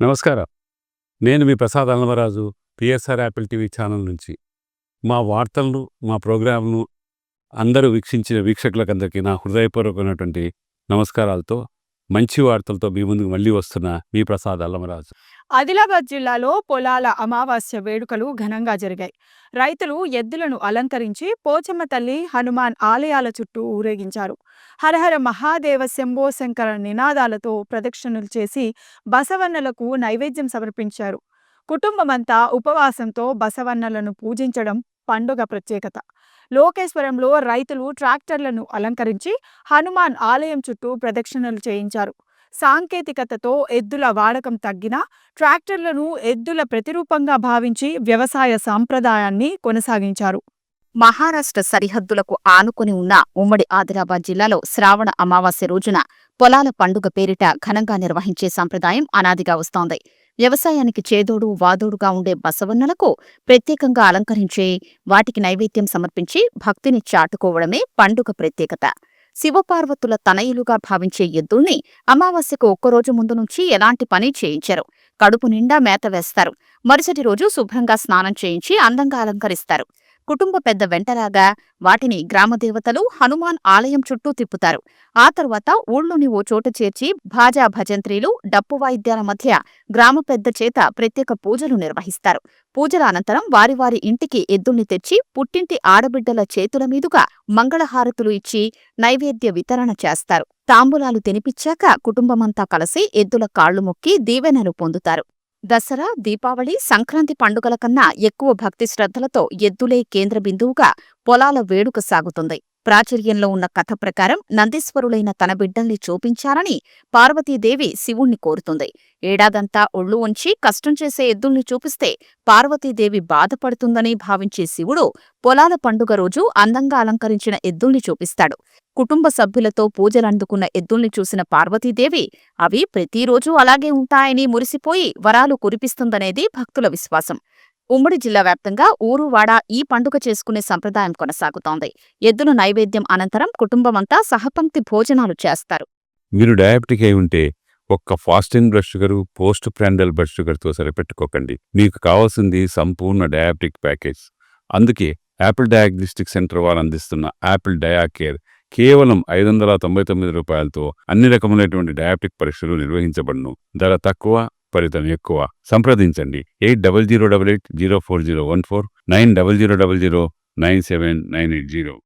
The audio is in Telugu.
నమస్కారం. నేను మీ Prasad Annavaraju PSR Apple TV channel నుంచి. మా వార్తలను మా ప్రోగ్రాంను అందరూ వీక్షించిన వీక్షకులకందరికీ నా హృదయపూర్వకమైనటువంటి నమస్కారాలతో మంచి వార్తలతో మీ ముందుకు మళ్ళీ వస్తున్న మీ ప్రసాద్ అల్లమరాజు. ఆదిలాబాద్ జిల్లాలో పొలాల అమావాస్య వేడుకలు ఘనంగా జరిగాయి. రైతులు ఎద్దులను అలంకరించి పోచమ్మ తల్లి హనుమాన్ ఆలయాల చుట్టూ ఊరేగించారు. హరహర మహాదేవ శంభో శంకర నినాదాలతో ప్రదక్షిణలు చేసి బసవన్నలకు నైవేద్యం సమర్పించారు. కుటుంబమంతా ఉపవాసంతో బసవన్నలను పూజించడం పండుగ ప్రత్యేకత. లోకేశ్వరంలో రైతులు ట్రాక్టర్లను అలంకరించి హనుమాన్ ఆలయం చుట్టూ ప్రదక్షిణలు చేయించారు. సాంకేతికతతో ఎద్దుల వాడకం తగ్గినా ట్రాక్టర్లను ఎద్దుల ప్రతిరూపంగా భావించి వ్యవసాయ సాంప్రదాయాన్ని కొనసాగించారు. మహారాష్ట్ర సరిహద్దులకు ఆనుకుని ఉన్న ఉమ్మడి ఆదిలాబాద్ జిల్లాలో శ్రావణ అమావాస్య రోజున పొలాల పండుగ పేరిట ఘనంగా నిర్వహించే సంప్రదాయం అనాదిగా వస్తోంది. వ్యవసాయానికి చేదోడు వాదోడుగా ఉండే బసవన్నలకు ప్రత్యేకంగా అలంకరించి వాటికి నైవేద్యం సమర్పించి భక్తిని చాటుకోవడమే పండుగ ప్రత్యేకత. శివపార్వతుల తనయులుగా భావించే ఎద్దుల్ని అమావాస్యకు ఒక్కరోజు ముందు నుంచి ఎలాంటి పని చేయించరు. కడుపు నిండా మేత వేస్తారు. మరుసటి రోజు శుభ్రంగా స్నానం చేయించి అందంగా అలంకరిస్తారు. కుటుంబ పెద్ద వెంటరాగా వాటిని గ్రామదేవతలు హనుమాన్ ఆలయం చుట్టూ తిప్పుతారు. ఆ తరువాత ఊళ్ళోని ఓ చోట చేర్చి భాజా భజంత్రీలు డప్పు వాయిద్యాల మధ్య గ్రామ పెద్ద చేత ప్రత్యేక పూజలు నిర్వహిస్తారు. పూజల అనంతరం వారి వారి ఇంటికి ఎద్దుల్ని తెచ్చి పుట్టింటి ఆడబిడ్డల చేతుల మీదుగా మంగళహారతులు ఇచ్చి నైవేద్య వితరణ చేస్తారు. తాంబూలాలు తినిపించాక కుటుంబమంతా కలిసి ఎద్దుల కాళ్ళు మొక్కి దీవెనలు పొందుతారు. దసరా దీపావళి సంక్రాంతి పండుగల కన్నా ఎక్కువ భక్తి శ్రద్ధలతో ఎద్దులే కేంద్ర బిందువుగా పొలాల వేడుక సాగుతుంది. ప్రాచుర్యంలో ఉన్న కథ ప్రకారం నందీశ్వరులైన తన బిడ్డల్ని చూపించాలని పార్వతీదేవి శివుణ్ణి కోరుతుంది. ఏడాదంతా ఒళ్ళు ఉంచి కష్టం చేసే ఎద్దుల్ని చూపిస్తే పార్వతీదేవి బాధపడుతుందని భావించే శివుడు పొలాల పండుగ రోజు అందంగా అలంకరించిన ఎద్దుల్ని చూపిస్తాడు. కుటుంబ సభ్యులతో పూజలందుకున్న ఎద్దుల్ని చూసిన పార్వతీదేవి అవి ప్రతిరోజూ అలాగే ఉంటాయని మురిసిపోయి వరాలు కురిపిస్తుందనేది భక్తుల విశ్వాసం. ఉమ్మడి జిల్లా వ్యాప్తంగా ఊరువాడ ఈ పండుగ చేసుకునే సంప్రదాయం కొనసాగుతోంది. ఎద్దును నైవేద్యం అనంతరం కుటుంబమంతా సహపంక్తి భోజనాలు చేస్తారు. మీరు డయాబెటిక్ అయి ఉంటే ఒక్క fasting blood sugar post prandial blood షుగర్తో సరిపెట్టుకోకండి మీకు కావాల్సింది సంపూర్ణ డయాబెటిక్ ప్యాకేజ్. అందుకే యాపిల్ డయాగ్నోస్టిక్ సెంటర్ వారు అందిస్తున్న యాపిల్ డయాకేర్ కేవలం ఐదు వందల తొంభై తొమ్మిది రూపాయలతో అన్ని రకములైనటువంటి డయాబెటిక్ పరీక్షలు నిర్వహించబడును. ధర తక్కువ ఫలితం ఎక్కువ. సంప్రదించండి. Eight double zero double eight zero four zero one four nine double zero double zero nine seven nine eight zero.